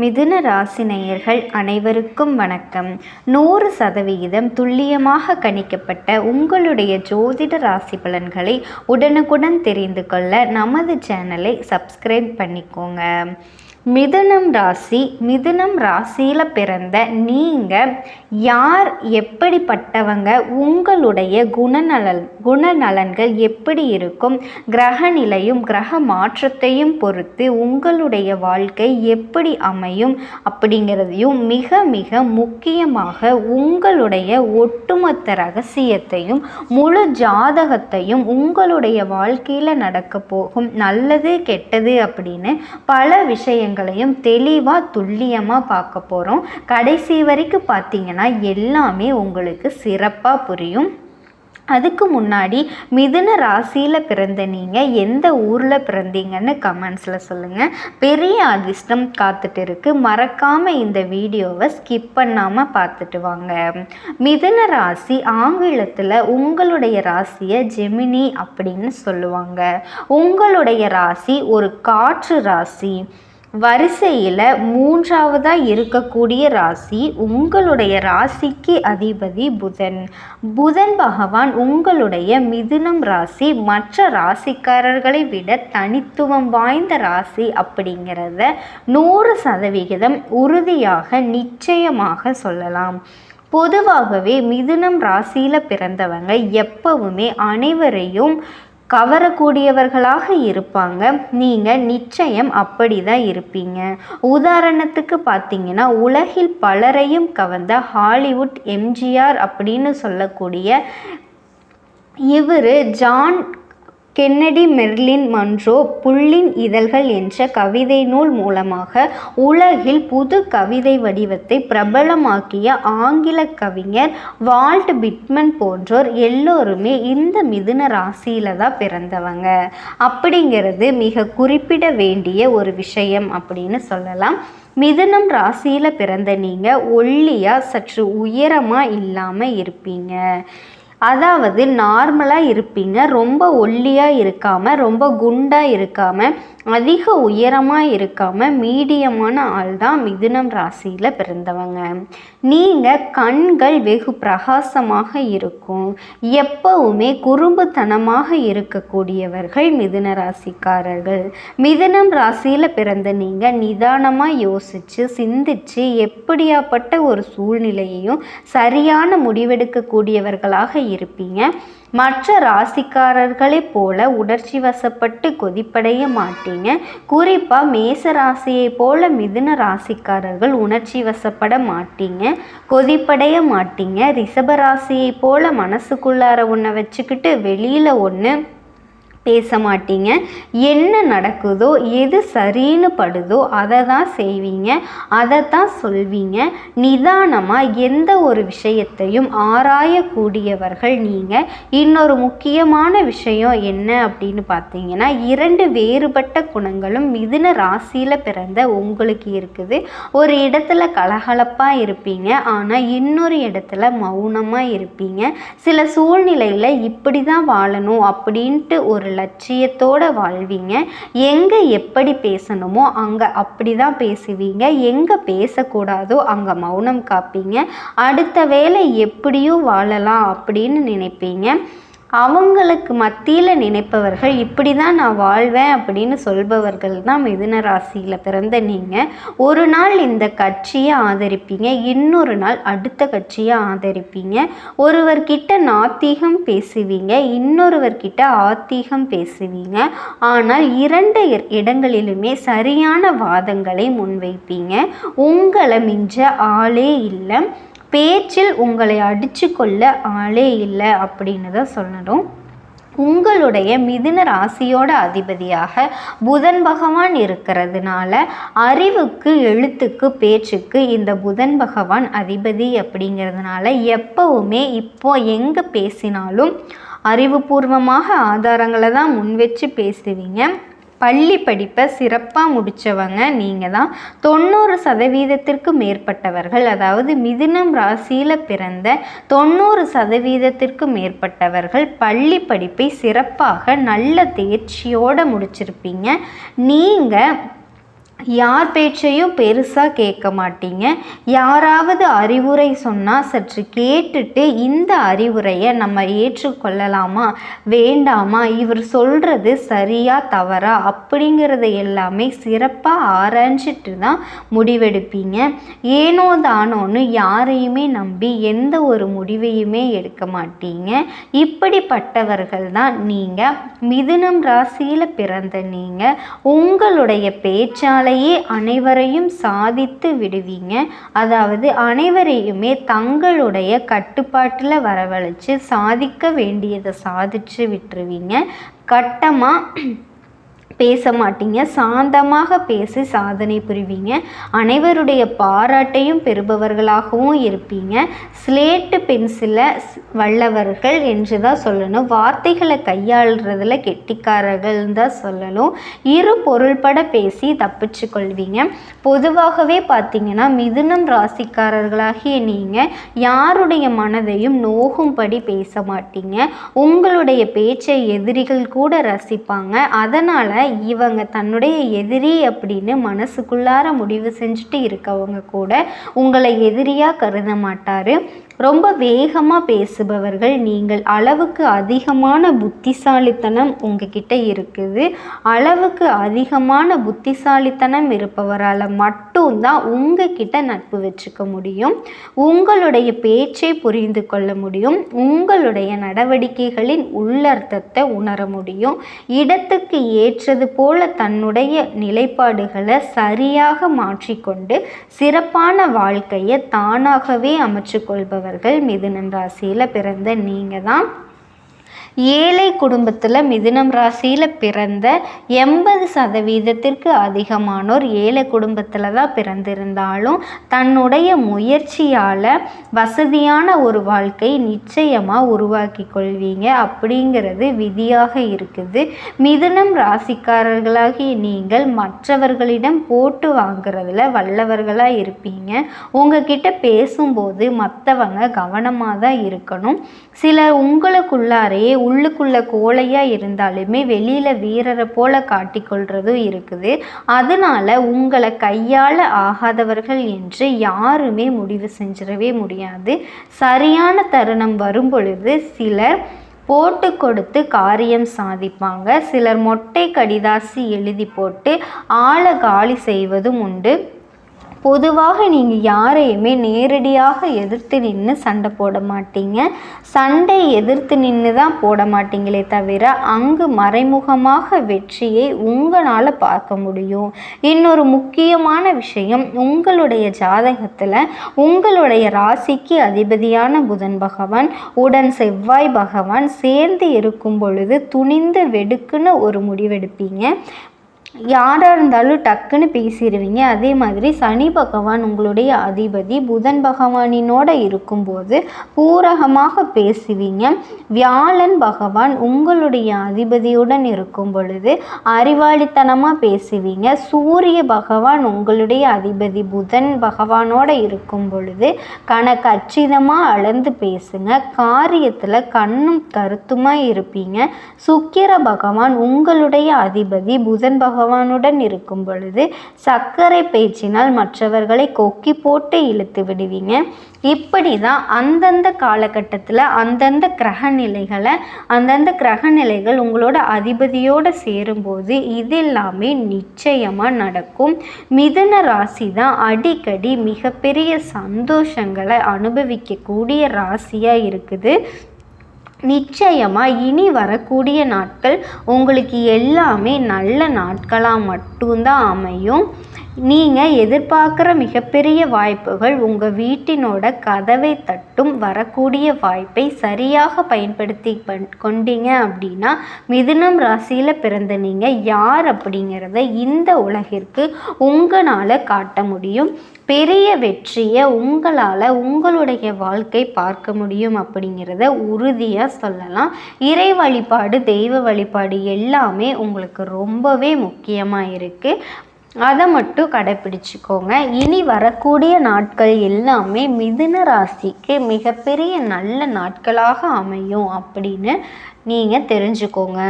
மிதுன ராசினையர்கள் அனைவருக்கும் வணக்கம். நூறு சதவிகிதம் துல்லியமாக கணிக்கப்பட்ட உங்களுடைய ஜோதிட ராசி பலன்களை உடனுக்குடன் தெரிந்து கொள்ள நமது சேனலை சப்ஸ்கிரைப் பண்ணிக்கோங்க. மிதுனம் ராசி மிதுனம் ராசியில் பிறந்த நீங்கள் யார்? எப்படிப்பட்டவங்க? உங்களுடைய குணநலன் குணநலன்கள் எப்படி இருக்கும்? கிரக நிலையும் கிரக மாற்றத்தையும் பொறுத்து உங்களுடைய வாழ்க்கை எப்படி அமையும்? அப்படிங்கிறதையும் மிக மிக முக்கியமாக உங்களுடைய ஒட்டுமொத்த ரகசியத்தையும் முழு ஜாதகத்தையும் உங்களுடைய வாழ்க்கையில் நடக்க போகும். நல்லது கெட்டது அப்படின்னு பல விஷயங்கள் விஷயங்களையும் தெளிவாக துல்லியமாக பார்க்க போகிறோம் கடைசி வரைக்கும் பார்த்தீங்கன்னா எல்லாமே உங்களுக்கு சிறப்பாக புரியும். அதுக்கு முன்னாடி மிதுன ராசியில் பிறந்த நீங்கள் எந்த ஊரில் பிறந்தீங்கன்னு கமெண்ட்ஸில் சொல்லுங்கள் பெரிய அதிர்ஷ்டம் காத்துட்டு இருக்கு மறக்காமல் இந்த வீடியோவை ஸ்கிப் பண்ணாமல் பார்த்துட்டு வாங்க. மிதுன ராசி ஆங்கிலத்தில் உங்களுடைய ராசியை ஜெமினி அப்படின்னு சொல்லுவாங்க. உங்களுடைய ராசி ஒரு காற்று ராசி. வரிசையில் மூன்றாவதாக இருக்கக்கூடிய ராசி உங்களுடைய ராசிக்கு அதிபதி புதன். புதன் பகவான் உங்களுடைய மிதுனம் ராசி மற்ற ராசிக்காரர்களை விட தனித்துவம் வாய்ந்த ராசி அப்படிங்கிறத நூறு சதவிகிதம் உறுதியாக நிச்சயமாக சொல்லலாம். பொதுவாகவே மிதுனம் ராசியில் பிறந்தவங்க எப்பவுமே அனைவரையும் கவரக்கூடியவர்களாக இருப்பாங்க. நீங்கள் நிச்சயம் அப்படி தான் இருப்பீங்க. உதாரணத்துக்கு பார்த்தீங்கன்னா உலகில் பலரையும் கவர்ந்த ஹாலிவுட் எம்ஜிஆர் அப்படின்னு சொல்லக்கூடிய இவர் ஜான் கென்னடி மெர்லின் மன்றோ புள்ளின் இதழ்கள் என்ற கவிதை நூல் மூலமாக உலகில் புது கவிதை வடிவத்தை பிரபலமாக்கிய ஆங்கில கவிஞர் வால்ட் பிட்மன் போன்றோர் எல்லோருமே இந்த மிதுன ராசியில தான் பிறந்தவங்க. அப்படிங்கிறது மிக குறிப்பிட வேண்டிய ஒரு விஷயம் அப்படின்னு சொல்லலாம். மிதுனம் ராசியில் பிறந்த நீங்கள் ஒல்லியாக சற்று உயரமாக இல்லாமல் இருப்பீங்க. அதாவது நார்மலாக இருப்பீங்க ரொம்ப ஒல்லியாக இருக்காமல் ரொம்ப குண்டாக இருக்காமல் அதிக உயரமாக இருக்காமல் மீடியமான ஆள் தான் மிதுனம் ராசியில் பிறந்தவங்க. நீங்கள் கண்கள் வெகு பிரகாசமாக இருக்கும். எப்பவுமே குறும்புத்தனமாக இருக்கக்கூடியவர்கள் மிதுன ராசிக்காரர்கள். மிதுனம் ராசியில் பிறந்த நீங்கள் நிதானமாக யோசித்து சிந்தித்து எப்படியாப்பட்ட ஒரு சூழ்நிலையையும் சரியான முடிவெடுக்கக்கூடியவர்களாக இருப்பீங்க. மற்ற ராசிக்காரர்களைப் போல உணர்ச்சி வசப்பட்டு கொதிப்படைய மாட்டீங்க. குறிப்பாக மேச ராசியை போல மிதுன ராசிக்காரர்கள் உணர்ச்சி வசப்பட மாட்டீங்க. கொதிப்படைய மாட்டீங்க. ரிஷப ராசியை போல மனசுக்குள்ளார ஒன்றை வச்சுக்கிட்டு வெளியில் ஒன்று பேச மாட்டீங்க என்ன நடக்குதோ எது சரின்னு படுதோ அதை தான் செய்வீங்க. அதை தான் சொல்வீங்க. நிதானமாக எந்த ஒரு விஷயத்தையும் ஆராயக்கூடியவர்கள் நீங்கள் இன்னொரு முக்கியமான விஷயம் என்ன அப்படின்னு பார்த்தீங்கன்னா இரண்டு வேறுபட்ட குணங்களும் மிதுன ராசியில் பிறந்த உங்களுக்கு இருக்குது. ஒரு இடத்துல கலகலப்பாக இருப்பீங்க. ஆனால் இன்னொரு இடத்துல மௌனமாக இருப்பீங்க. சில சூழ்நிலையில் இப்படி தான் வாழணும் அப்படின்ட்டு ஒரு லட்சியத்தோடு வாழ்வீங்க. எங்கே எப்படி பேசணுமோ அங்கே அப்படி தான் பேசுவீங்க. எங்கே பேசக்கூடாதோ அங்கே மௌனம் காப்பீங்க. அடுத்த வேலை எப்படியும் வாழலாம் அப்படின்னு நினைப்பீங்க. அவங்களுக்கு மத்தியில் நினைப்பவர்கள் இப்படி தான் நான் வாழ்வேன் அப்படின்னு சொல்பவர்கள் தான் மிதுன ராசியில் பிறந்த நீங்கள் ஒரு நாள் இந்த கட்சியை ஆதரிப்பீங்க இன்னொரு நாள் அடுத்த கட்சியை ஆதரிப்பீங்க. ஒருவர்கிட்ட நாத்திகம் பேசுவீங்க இன்னொருவர்கிட்ட ஆத்திகம் பேசுவீங்க. ஆனால் இரண்டு இடங்களிலுமே சரியான வாதங்களை முன்வைப்பீங்க. உங்களை மிஞ்ச ஆளே இல்லை. பேச்சில் உங்களை அடித்து கொள்ள ஆளே இல்லை அப்படின்னு தான் சொல்லணும் உங்களுடைய மிதுன ராசியோட அதிபதியாக புதன் பகவான் இருக்கிறதுனால அறிவுக்கு எழுத்துக்கு பேச்சுக்கு இந்த புதன் பகவான் அதிபதி அப்படிங்கிறதுனால எப்பவுமே இப்போ எங்கே பேசினாலும் அறிவுபூர்வமாக ஆதாரங்களை தான் முன் வச்சு பேசுவீங்க. பள்ளி படிப்பை சிறப்பாக முடித்தவங்க நீங்கள் தான் தொண்ணூறு சதவீதத்திற்கு மேற்பட்டவர்கள் அதாவது மிதுனம் ராசியில் பிறந்த தொண்ணூறு சதவீதத்திற்கு மேற்பட்டவர்கள் பள்ளி படிப்பை சிறப்பாக நல்ல தேர்ச்சியோடு முடிச்சிருப்பீங்க. நீங்கள் யார் பேச்சையும் பெருசாக கேட்க மாட்டீங்க. யாராவது அறிவுரை சொன்னால் சற்று கேட்டுட்டு இந்த அறிவுரையை நம்ம ஏற்றுக்கொள்ளலாமா? வேண்டாமா? இவர் சொல்கிறது சரியா தவறா? அப்படிங்கிறத எல்லாமே சிறப்பாக ஆராய்ஞ்சிட்டு தான் முடிவெடுப்பீங்க. ஏனோ தானோன்னு யாரையுமே நம்பி எந்த ஒரு முடிவையுமே எடுக்க மாட்டீங்க. இப்படிப்பட்டவர்கள் தான் நீங்கள் மிதுனம் ராசியில் பிறந்த நீங்கள் உங்களுடைய பேச்சாலை அதனாலேயே அனைவரையும் சாதித்து விடுவீங்க. அதாவது அனைவரையுமே தங்களுடைய கட்டுப்பாட்டில் வரவழைச்சு சாதிக்க வேண்டியதை சாதிச்சு விட்டுருவீங்க. கட்டமாக பேச மாட்டீங்க. சாந்தமாக பேசி சாதனை புரிவீங்க. அனைவருடைய பாராட்டையும் பெறுபவர்களாகவும் இருப்பீங்க. ஸ்லேட்டு பென்சிலை வல்லவர்கள் என்று தான் சொல்லணும். வார்த்தைகளை கையாளுறதுல கெட்டிக்காரர்கள் தான் சொல்லணும். இரு பொருள்பட பேசி தப்பிச்சு கொள்வீங்க. பொதுவாகவே பார்த்தீங்கன்னா மிதுனம் ராசிக்காரர்களாகிய நீங்கள் யாருடைய மனதையும் நோகும்படி பேச மாட்டீங்க. உங்களுடைய பேச்சை எதிரிகள் கூட ரசிப்பாங்க. அதனால் இவங்க தன்னுடைய எதிரி அப்படின்னு மனசுக்குள்ளார முடிவு செஞ்சுட்டு இருக்கவங்க கூட உங்களை எதிரியாக கருத மாட்டார். ரொம்ப வேகமாக பேசுபவர்கள் நீங்கள். அளவுக்கு அதிகமான புத்திசாலித்தனம் உங்ககிட்ட இருக்குது. அளவுக்கு அதிகமான புத்திசாலித்தனம் இருப்பவரால் மட்டும்தான் உங்ககிட்ட நட்பு வச்சுக்க முடியும். உங்களுடைய பேச்சை புரிந்து கொள்ள முடியும். உங்களுடைய நடவடிக்கைகளின் உள்ளர்த்தத்தை உணர முடியும். இடத்துக்கு ஏற்றது போல தன்னுடைய நிலைப்பாடுகளை சரியாக மாற்றிக்கொண்டு சிறப்பான வாழ்க்கையை தானாகவே அமைச்சு கொள்பவர் பிறந்தவர்கள் மிதுனம் ராசியில் பிறந்த நீங்கள் தான் ஏழை குடும்பத்தில் மிதுனம் ராசியில் பிறந்த எண்பது சதவீதத்திற்கு அதிகமானோர் ஏழை குடும்பத்தில் தான் பிறந்திருந்தாலும் தன்னுடைய முயற்சியால் வசதியான ஒரு வாழ்க்கை நிச்சயமாக உருவாக்கி கொள்வீங்க அப்படிங்கிறது விதியாக இருக்குது. மிதுனம் ராசிக்காரர்களாகிய நீங்கள் மற்றவர்களிடம் போட்டு வாங்குறதுல வல்லவர்களாக இருப்பீங்க. உங்ககிட்ட பேசும்போது மற்றவங்க கவனமாக தான் இருக்கணும். சிலர் உங்களுக்குள்ளாரையே உள்ளுக்குள்ளே கோழையாக இருந்தாலுமே வெளியில் வீரரை போல காட்டிக்கொள்றதும் இருக்குது. அதனால் உங்களை கையால் ஆகாதவர்கள் என்று யாருமே முடிவு செஞ்சிடவே முடியாது. சரியான தருணம் வரும் பொழுது சிலர் போட்டு கொடுத்து காரியம் சாதிப்பாங்க. சிலர் மொட்டை கடிதாசி எழுதி போட்டு ஆளை காலி செய்வதும் உண்டு. பொதுவாக நீங்கள் யாரையுமே நேரடியாக எதிர்த்து நின்று சண்டை போட மாட்டீங்க. சண்டை எதிர்த்து நின்று தான் போட மாட்டீங்களே தவிர அங்கு மறைமுகமாக வெற்றியை உங்களால் பார்க்க முடியும். இன்னொரு முக்கியமான விஷயம் உங்களுடைய ஜாதகத்தில் உங்களுடைய ராசிக்கு அதிபதியான புதன் பகவான் உடன் செவ்வாய் பகவான் சேர்ந்து இருக்கும் பொழுது துணிந்து வெடுக்குன்னு ஒரு முடிவெடுப்பீங்க. யாராக இருந்தாலும் டக்குன்னு பேசிடுவீங்க அதே மாதிரி சனி பகவான் உங்களுடைய அதிபதி புதன் பகவானினோட இருக்கும்போது பூரகமாக பேசுவீங்க. வியாழன் பகவான் உங்களுடைய அதிபதியுடன் இருக்கும் பொழுது அறிவாளித்தனமாக பேசுவீங்க. சூரிய பகவான் உங்களுடைய அதிபதி புதன் பகவானோட இருக்கும் பொழுது கணக்கு அச்சிதமாக அளந்து பேசுங்க. காரியத்தில் கண்ணும் கருத்துமாக இருப்பீங்க. சுக்கிர பகவான் உங்களுடைய அதிபதி புதன் பகவான் பகவானுடன் இருக்கும் பொழுது சர்க்கரை பேச்சினால் மற்றவர்களை கொக்கி போட்டு இழுத்து விடுவீங்க. இப்படி தான் அந்தந்த காலகட்டத்தில் அந்தந்த கிரக நிலைகளை அந்தந்த கிரக நிலைகள் உங்களோட அதிபதியோடு சேரும்போது இது எல்லாமே நிச்சயமாக நடக்கும். மிதுன ராசி தான் அடிக்கடி மிகப்பெரிய சந்தோஷங்களை அனுபவிக்கக்கூடிய ராசியாக இருக்குது. நிச்சயமாக இனி வரக்கூடிய நாட்கள் உங்களுக்கு எல்லாமே நல்ல நாட்களாக மட்டும்தான் அமையும். நீங்கள் எதிர்பார்க்குற மிகப்பெரிய வாய்ப்புகள் உங்கள் வீட்டினோட கதவை தட்டும் வரக்கூடிய வாய்ப்பை சரியாக பயன்படுத்தி கொண்டீங்க அப்படின்னா மிதுனம் ராசியில் பிறந்த நீங்கள் யார் அப்படிங்கிறத இந்த உலகிற்கு உங்களால் காட்ட முடியும். பெரிய வெற்றியை உங்களால் உங்களுடைய வாழ்க்கை பார்க்க முடியும் அப்படிங்கிறத உறுதியாக சொல்லலாம். இறை வழிபாடு தெய்வ வழிபாடு எல்லாமே உங்களுக்கு ரொம்பவே முக்கியமாக இருக்குது அதை மட்டும் கடைப்பிடிச்சிக்கோங்க. இனி வரக்கூடிய நாட்கள் எல்லாமே மிதுன ராசிக்கு மிகப்பெரிய நல்ல நாட்களாக அமையும் அப்படின்னு நீங்கள் தெரிஞ்சுக்கோங்க.